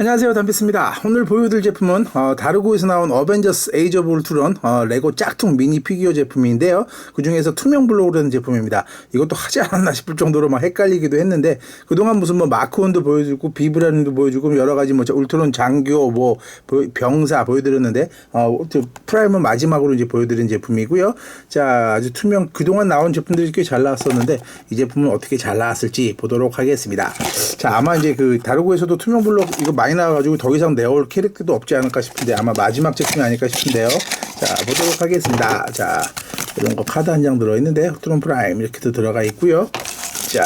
안녕하세요. 담비스입니다. 오늘 보여드릴 제품은 어, 다르고에서 나온 어벤져스 에이즈 오브 울트론 어, 레고 짝퉁 미니 피규어 제품인데요. 그 중에서 투명 블록이라는 제품입니다. 이것도 하지 않았나 싶을 정도로 막 헷갈리기도 했는데 그동안 무슨 뭐 마크온도 보여주고 비브라님도 보여주고 여러 가지 뭐저 울트론 장교 뭐 보- 병사 보여드렸는데 어, 저 프라임은 마지막으로 이제 보여드린 제품이고요. 자 아주 투명 그동안 나온 제품들이 꽤 잘 나왔었는데 이 제품은 어떻게 잘 나왔을지 보도록 하겠습니다. 자 아마 이제 그 다르고에서도 투명 블록 이거 많이 나와가지고 더 이상 내올 캐릭터도 없지 않을까 싶은데 아마 마지막 제품이 아닐까 싶은데요. 자 보도록 하겠습니다. 자 이런 거 카드 한 장 들어있는데 후트론 프라임 이렇게도 들어가 있고요. 자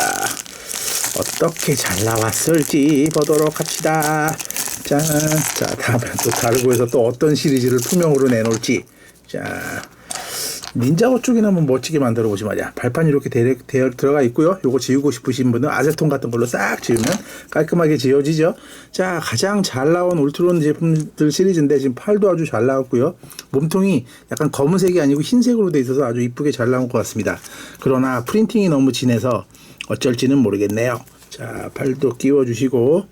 어떻게 잘 나왔을지 보도록 합시다. 자, 자 다음에 또 다르고에서 또 어떤 시리즈를 투명으로 내놓을지. 자 닌자고 쪽이나 한번 멋지게 만들어 말이야. 발판이 이렇게 대, 대, 들어가 있고요. 요거 지우고 싶으신 분은 아세톤 같은 걸로 싹 지우면 깔끔하게 지워지죠. 자, 가장 잘 나온 울트론 제품들 시리즈인데 지금 팔도 아주 잘 나왔고요. 몸통이 약간 검은색이 아니고 흰색으로 돼 있어서 아주 이쁘게 잘 나온 것 같습니다. 그러나 프린팅이 너무 진해서 어쩔지는 모르겠네요. 자, 팔도 끼워 주시고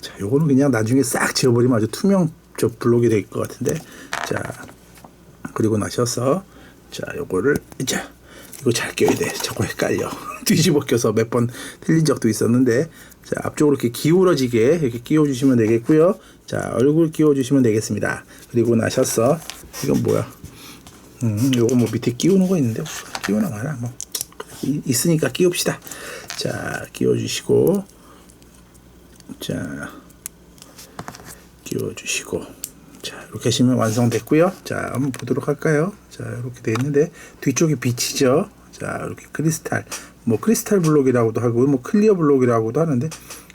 자, 요거는 그냥 나중에 싹 지워버리면 아주 투명 저 블록이 될 것 같은데 자, 그리고 나셔서 자 요거를 이제 이거 잘 껴야 돼. 자꾸 헷갈려. 뒤집어 껴서 몇 번 틀린 적도 있었는데 자 앞쪽으로 이렇게 기울어지게 이렇게 끼워 주시면 되겠고요. 자 얼굴 끼워 주시면 되겠습니다. 그리고 나셔서 이건 뭐야? 음 요거 뭐 밑에 끼우는 거 있는데? 끼우나 마나 뭐. 이- 있으니까 끼웁시다. 자 끼워 주시고. 자 끼워 주시고. 자 이렇게 하시면 완성됐고요. 자 한번 보도록 할까요? 자 이렇게 돼 있는데 뒤쪽이 빛이죠. 자 이렇게 크리스탈. 뭐 크리스탈 블록이라고도 하고 뭐 클리어 블록이라고도 하는데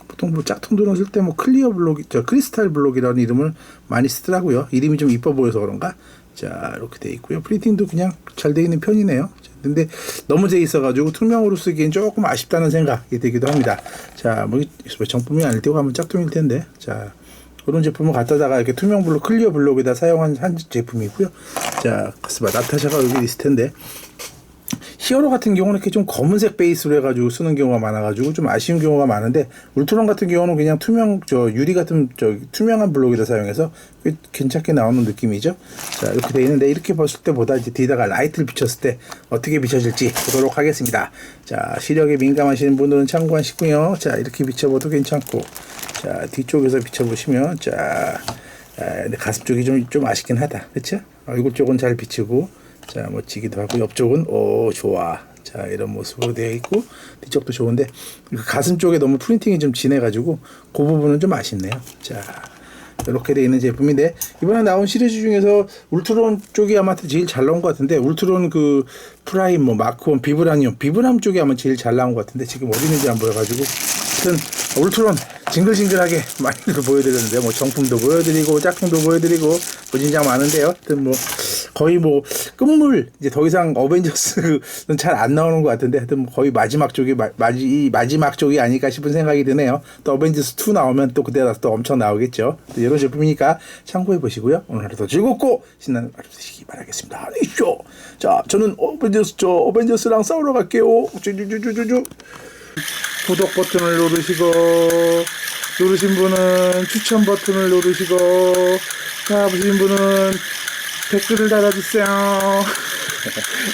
보통 뭐 짝퉁들은 쓸 때 뭐 클리어 블록 저 크리스탈 블록이라는 이름을 많이 쓰더라고요. 이름이 좀 이뻐 보여서 그런가? 자 이렇게 돼 있고요. 프린팅도 그냥 잘 돼 있는 편이네요. 근데 너무 돼 있어가지고 투명으로 쓰기엔 조금 아쉽다는 생각이 들기도 합니다. 자 뭐 정품이 아닐 때고 하면 짝퉁일 텐데. 자 그런 제품을 갖다다가 이렇게 투명 블록, 클리어 블록에다 사용한 한 제품이고요. 자, 가스바 나타샤가 여기 있을 텐데 히어로 같은 경우는 이렇게 좀 검은색 베이스로 해가지고 쓰는 경우가 많아가지고 좀 아쉬운 경우가 많은데 울트론 같은 경우는 그냥 투명 저 유리 같은 저 투명한 블록에다 사용해서 꽤 괜찮게 나오는 느낌이죠. 자 이렇게 돼 있는데 이렇게 봤을 때보다 이제 뒤에다가 라이트를 비쳤을 때 어떻게 비춰질지 보도록 하겠습니다. 자 시력에 민감하신 분들은 참고하시고요. 자 이렇게 비춰봐도 괜찮고 자 뒤쪽에서 비춰보시면 자 아, 가슴 쪽이 좀, 좀 아쉽긴 하다. 그쵸? 얼굴 쪽은 잘 비치고, 자, 멋지기도 하고, 옆쪽은, 오, 좋아. 자, 이런 모습으로 되어 있고, 뒤쪽도 좋은데, 그 가슴 쪽에 너무 프린팅이 좀 진해가지고, 그 부분은 좀 아쉽네요. 자, 이렇게 되어 있는 제품인데, 이번에 나온 시리즈 중에서 울트론 쪽이 아마 제일 잘 나온 것 같은데, 울트론 그 프라임, 뭐, 마크온, 비브라늄, 비브람 쪽이 아마 제일 잘 나온 것 같은데, 지금 어디 있는지 안 보여가지고, 하여튼, 울트론 징글징글하게 많이들 보여드렸는데 뭐 정품도 보여드리고 짝퉁도 보여드리고 뭐 진짜 많은데요. 하여튼 뭐 거의 뭐 끝물 이제 더 이상 어벤져스는 잘 안 나오는 것 같은데 하여튼 뭐 거의 마지막 쪽이 마, 마지 이 마지막 쪽이 아닐까 싶은 생각이 드네요. 또 어벤져스 2 나오면 또 그때 가서 또 엄청 나오겠죠. 또 이런 제품이니까 참고해 보시고요. 오늘 하루도 즐겁고 신나는 하루 되시기 바라겠습니다. 이쇼. 자 저는 어벤져스 저 어벤져스랑 싸우러 갈게요. 쭈쭈쭈쭈쭈. 구독 버튼을 누르시고 누르신 분은 추천 버튼을 누르시고 다 보신 분은 댓글을 달아주세요.